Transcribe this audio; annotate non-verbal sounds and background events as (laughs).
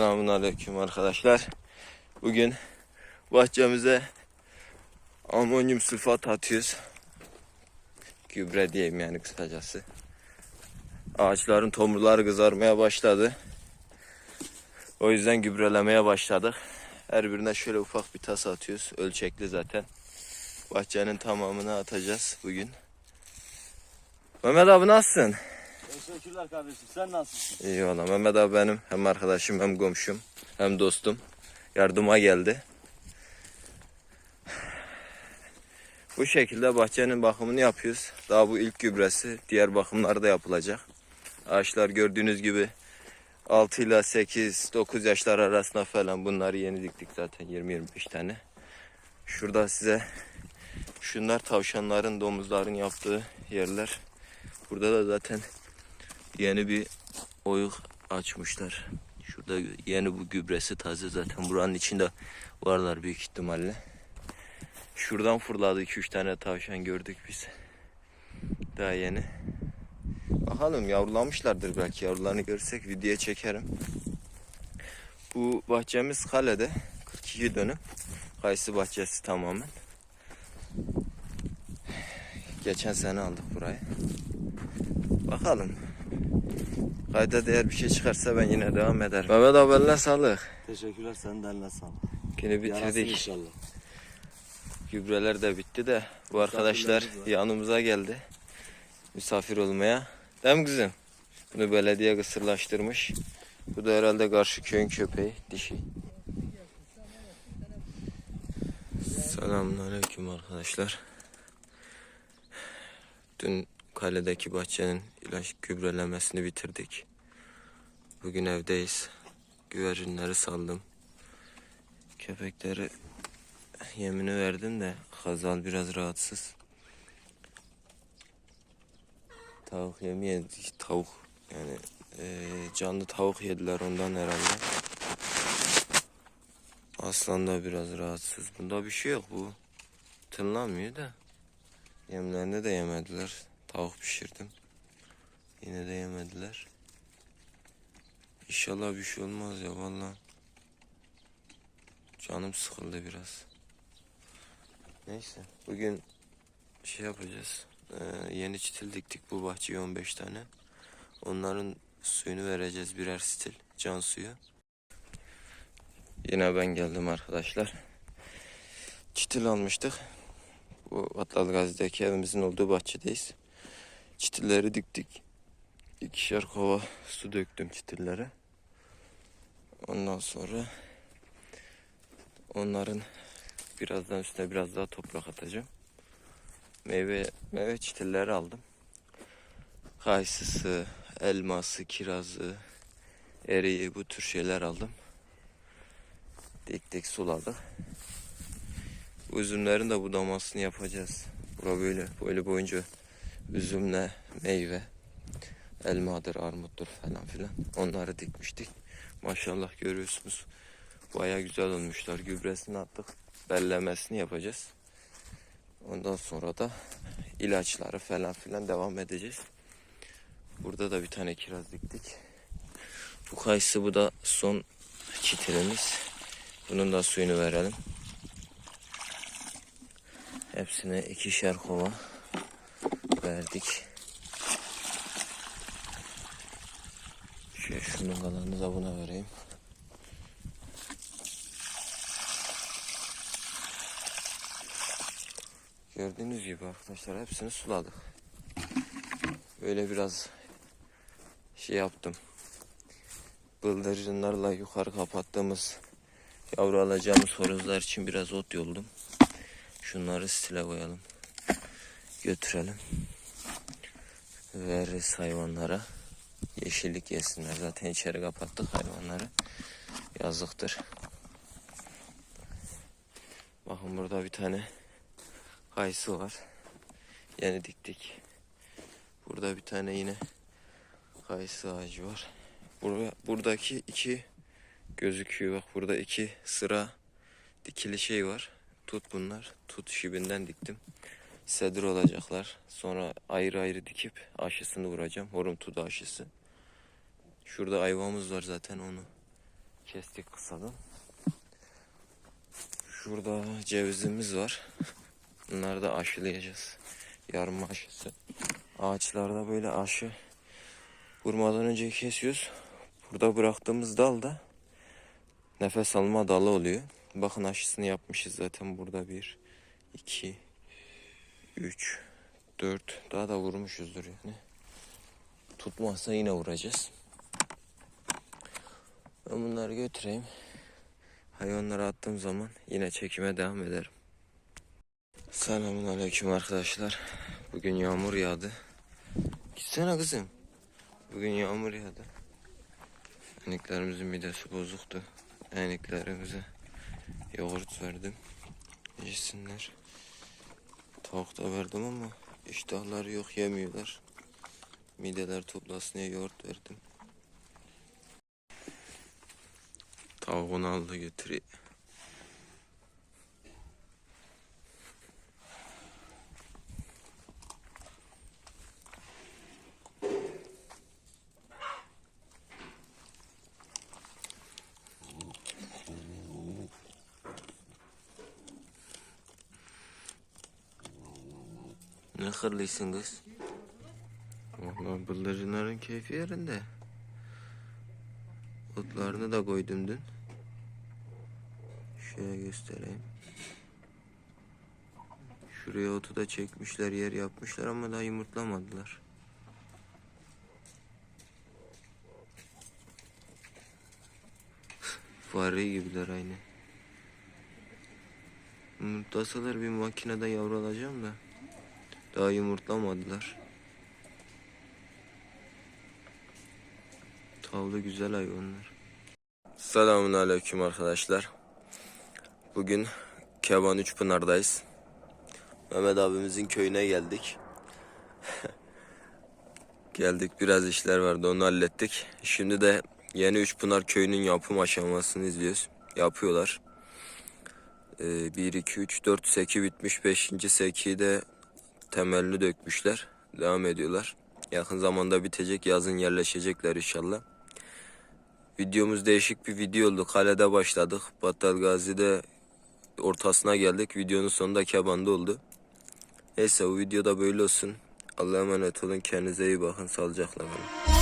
Selamun Aleyküm arkadaşlar. Bugün bahçemize amonyum sülfat atıyoruz. Gübre diyeyim yani kısacası. Ağaçların tomurları kızarmaya başladı. O yüzden gübrelemeye başladık. Her birine şöyle ufak bir tas atıyoruz. Ölçekli zaten. Bahçenin tamamını atacağız bugün. Mehmet abi nasılsın? Teşekkürler kardeşim. Sen nasılsın? İyi valla Mehmet abi benim hem arkadaşım hem komşum hem dostum. Yardıma geldi. Bu şekilde bahçenin bakımını yapıyoruz. Daha bu ilk gübresi. Diğer bakımlar da yapılacak. Ağaçlar gördüğünüz gibi 6 ile 8, 9 yaşlar arasında falan bunları yeni diktik zaten 20-25 tane. Şurada size şunlar tavşanların, domuzların yaptığı yerler. Burada da zaten yeni bir oyuk açmışlar. Şurada yeni bu gübresi taze zaten buranın içinde varlar büyük ihtimalle. Şuradan fırladı 2-3 tane tavşan gördük biz. Daha yeni. Bakalım yavrulamışlardır belki yavrularını görsek videoya çekerim. Bu bahçemiz kalede 42 dönüm. Kayısı bahçesi tamamen. Geçen sene aldık burayı. Bakalım. Kayda değer bir şey çıkarsa ben yine devam ederim. Mehmet abi eline sağlık. Teşekkürler. Sen de eline sağlık. Yine Yarasın bitirdik. inşallah. Gübreler de bitti de bu arkadaşlar yanımıza geldi. Misafir olmaya. Değil mi kızım? Bunu belediye kısırlaştırmış. Bu da herhalde karşı köyün köpeği, dişi. Selamünaleyküm arkadaşlar. Dün kaledeki bahçenin ilaç gübrelemesini bitirdik. Bugün evdeyiz. Güvercinleri saldım. Köpekleri yemini verdim de Hazal biraz rahatsız. Tavuk yemi yedik. Tavuk yani eee, canlı tavuk yediler ondan herhalde. Aslan da biraz rahatsız. Bunda bir şey yok bu. Tınlamıyor da. Yemlerini de yemediler. Tavuk pişirdim. Yine de. İnşallah bir şey olmaz ya vallahi. Canım sıkıldı biraz. Neyse bugün şey yapacağız. Ee, yeni çitil diktik bu bahçeye 15 tane. Onların suyunu vereceğiz birer stil can suyu. Yine ben geldim arkadaşlar. Çitil almıştık. Bu Atlalı Gazi'deki evimizin olduğu bahçedeyiz. Çitilleri diktik. İkişer kova su döktüm çitillere. Ondan sonra onların birazdan üstüne biraz daha toprak atacağım. Meyve meyve çitilleri aldım. Kayısısı, elması, kirazı, eriği bu tür şeyler aldım. Dik dik suladık. Üzümlerin de budamasını yapacağız. Bura böyle böyle boyunca üzümle meyve, elmadır, armuttur falan filan. Onları dikmiştik. Maşallah görüyorsunuz. Baya güzel olmuşlar. Gübresini attık. Bellemesini yapacağız. Ondan sonra da ilaçları falan filan devam edeceğiz. Burada da bir tane kiraz diktik. Bu kayısı bu da son çitilimiz. Bunun da suyunu verelim. Hepsine ikişer kova verdik. Şunun kalanını da buna vereyim. Gördüğünüz gibi arkadaşlar hepsini suladık. Böyle biraz şey yaptım. Bıldırcınlarla yukarı kapattığımız yavru alacağımız horozlar için biraz ot yoldum. Şunları stile koyalım. Götürelim. Veririz hayvanlara. Yeşillik yesinler. Zaten içeri kapattık hayvanları. Yazıktır. Bakın burada bir tane kayısı var. Yeni diktik. Burada bir tane yine kayısı ağacı var. Burada, buradaki iki gözüküyor. Bak burada iki sıra dikili şey var. Tut bunlar. Tut şibinden diktim. Sedir olacaklar. Sonra ayrı ayrı dikip aşısını vuracağım. Horum tudu aşısı. Şurada ayvamız var zaten onu Kestik kısadan. Şurada cevizimiz var. Bunları da aşılayacağız. Yarım aşısı. Ağaçlarda böyle aşı vurmadan önce kesiyoruz. Burada bıraktığımız dal da nefes alma dalı oluyor. Bakın aşısını yapmışız zaten burada bir, iki, üç, dört. Daha da vurmuşuzdur yani. Tutmazsa yine vuracağız. Ben bunları götüreyim. Hayvanlara attığım zaman yine çekime devam ederim. Selamun aleyküm arkadaşlar. Bugün yağmur yağdı. Gitsene kızım. Bugün yağmur yağdı. Eniklerimizin midesi bozuktu. Eniklerimize yoğurt verdim. Yesinler. Tavuk da verdim ama iştahları yok yemiyorlar. Mideler toplasın diye yoğurt verdim. Tavuğunu aldı götürüyor. Ne hırlısın kız? Vallahi bıldırcınların keyfi yerinde. Otlarını da koydum dün. Şöyle göstereyim. Şuraya otu da çekmişler, yer yapmışlar ama daha yumurtlamadılar. (laughs) Fare gibiler aynı. Yumurtlasalar bir makinede yavru alacağım da. Daha yumurtlamadılar. Tavlı güzel hayvanlar. Selamun aleyküm arkadaşlar. Bugün Keban Üçpınar'dayız. Mehmet abimizin köyüne geldik. (laughs) geldik biraz işler vardı onu hallettik. Şimdi de yeni Üçpınar köyünün yapım aşamasını izliyoruz. Yapıyorlar. Ee, 1, 2, 3, 4 seki bitmiş. 5. sekiyi de temelini dökmüşler. Devam ediyorlar. Yakın zamanda bitecek. Yazın yerleşecekler inşallah. Videomuz değişik bir video oldu. Kalede başladık. Battal Gazi'de ortasına geldik. Videonun sonunda Keban'da oldu. Neyse bu videoda böyle olsun. Allah'a emanet olun. Kendinize iyi bakın. Sağlıcakla kalın.